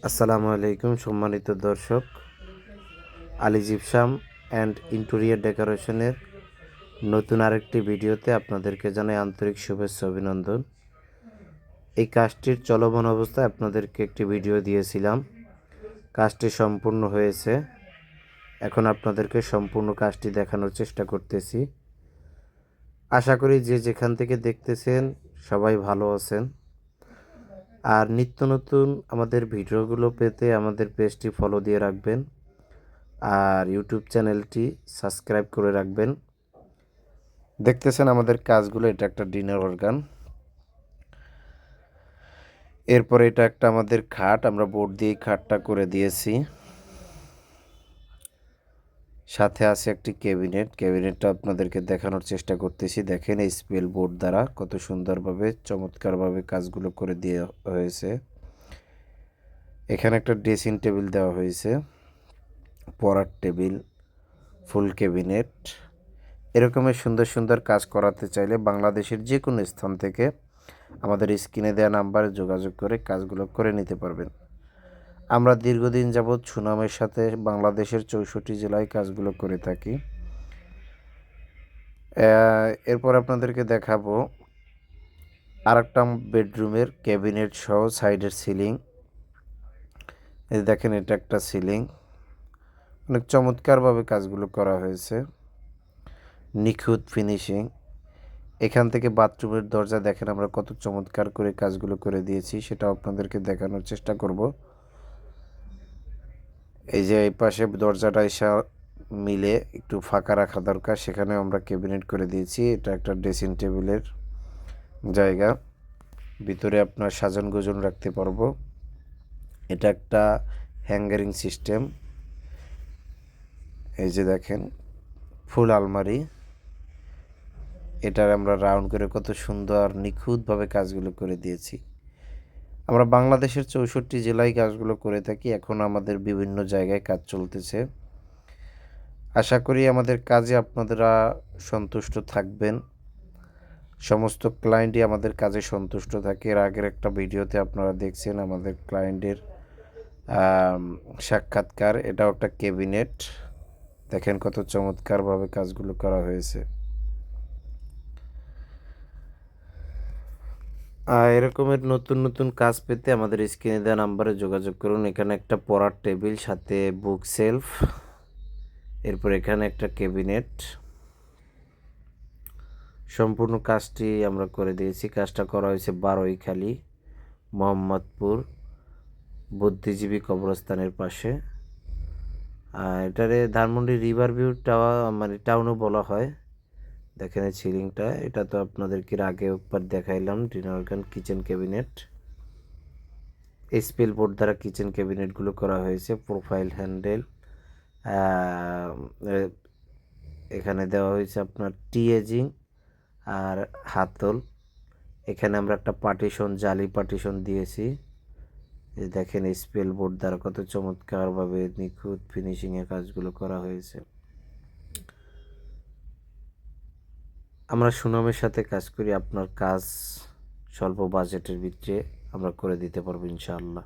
আসসালামু আলাইকুম সম্মানিত দর্শক। আলী জিপসাম অ্যান্ড ইন্টেরিয়ার ডেকোরেশনের নতুন আরেকটি ভিডিওতে আপনাদেরকে জানাই আন্তরিক শুভেচ্ছা, অভিনন্দন। এই কাজটির চলমান অবস্থায় আপনাদেরকে একটি ভিডিও দিয়েছিলাম। কাজটি সম্পূর্ণ হয়েছে। এখন আপনাদেরকে সম্পূর্ণ কাজটি দেখানোর চেষ্টা করতেছি। আশা করি যে যেখান থেকে দেখতেছেন সবাই ভালো আছেন। আর নিত্য নতুন আমাদের ভিডিওগুলো পেতে আমাদের পেজটি ফলো দিয়ে রাখবেন। আর ইউটিউব চ্যানেলটি সাবস্ক্রাইব করে রাখবেন। দেখতেছেন আমাদের কাজগুলো, এটা একটা ডিনার অর্গান এরপরে এটা একটা আমাদের খাট, আমরা বোর্ড দিয়ে খাটটা করে দিয়েছি। সাথে আছে একটি ক্যাবিনেট। ক্যাবিনেটটা আপনাদেরকে দেখানোর চেষ্টা করতেছি। দেখেন এই স্পেল বোর্ড দ্বারা কত সুন্দরভাবে, চমৎকারভাবে কাজগুলো করে দেওয়া হয়েছে। এখানে একটা ড্রেসিং টেবিল দেওয়া হয়েছে, পড়ার টেবিল, ফুল ক্যাবিনেট। এরকমের সুন্দর সুন্দর কাজ করাতে চাইলে বাংলাদেশের যে কোনো স্থান থেকে আমাদের স্ক্রিনে দেওয়া নাম্বারে যোগাযোগ করে কাজগুলো করে নিতে পারবেন। আমরা দীর্ঘদিন যাবৎ সুনামের সাথে বাংলাদেশের চৌষট্টি জেলায় কাজগুলো করে থাকি। এরপর আপনাদেরকে দেখাবো আর একটা বেডরুমের ক্যাবিনেট সহ সাইডের সিলিং। এই দেখেন, এটা একটা সিলিং। অনেক চমৎকারভাবে কাজগুলো করা হয়েছে। নিখুঁত ফিনিশিং। এখান থেকে বাথরুমের দরজা দেখেন, আমরা কত চমৎকার করে কাজগুলো করে দিয়েছি সেটা আপনাদেরকে দেখানোর চেষ্টা করব। এই যে এই পাশে দরজাটা এসা মিলে একটু ফাঁকা রাখা দরকার, সেখানে আমরা ক্যাবিনেট করে দিয়েছি। এটা একটা ড্রেসিং টেবিলের জায়গা। ভিতরে আপনার সাজন গোজন রাখতে পারব। এটা একটা হ্যাঙ্গারিং সিস্টেম। এই যে দেখেন, ফুল আলমারি। এটার আমরা রাউন্ড করে কত সুন্দর নিখুঁতভাবে কাজগুলো করে দিয়েছি। আমরা বাংলাদেশের চৌষট্টি জেলায় কাজগুলো করে থাকি, এখন আমাদের বিভিন্ন জায়গায় কাজ চলতেছে। আশা করি আমাদের কাজে আপনারা সন্তুষ্ট থাকবেন। সমস্ত ক্লায়েন্টই আমাদের কাজে সন্তুষ্ট থাকে। এর আগের একটা ভিডিওতে আপনারা দেখছেন আমাদের ক্লায়েন্টের সাক্ষাৎকার। এটাও একটা ক্যাবিনেট দেখেন কত চমৎকারভাবে কাজগুলো করা হয়েছে। এরকমের নতুন নতুন কাজ পেতে আমাদের স্ক্রিনে দেওয়া নাম্বারে যোগাযোগ করুন। এখানে একটা পড়ার টেবিল, সাথে বুক সেলফ এরপর এখানে একটা ক্যাবিনেট সম্পূর্ণ কাজটি আমরা করে দিয়েছি। কাজটা করা হয়েছে বারোইখালি মোহাম্মদপুর, বুদ্ধিজীবী কবরস্থানের পাশে। এটারে ধানমন্ডি রিভার ভিউ টাওয়া মানে টাউনও বলা হয়। দেখেন এই সিলিংটা এটা তো আপনাদেরকে আগে একবার দেখাইলাম, ডিনার অর্গান কিচেন ক্যাবিনেট স্পেল বোর্ড দ্বারা কিচেন ক্যাবিনেটগুলো করা হয়েছে প্রোফাইল হ্যান্ডেল এখানে দেওয়া হয়েছে আপনার টি এজিং আর হাতল। এখানে আমরা একটা পার্টিশন জালি পার্টিশন দিয়েছি। দেখেন স্পেল বোর্ড দ্বারা কত চমৎকারভাবে নিখুঁত ফিনিশিংয়ের কাজগুলো করা হয়েছে। আমরা সুনামের সাথে কাজ করি, আপনার কাজ স্বল্প বাজেটের ভিতরে আমরা করে দিতে পারব ইনশাআল্লাহ।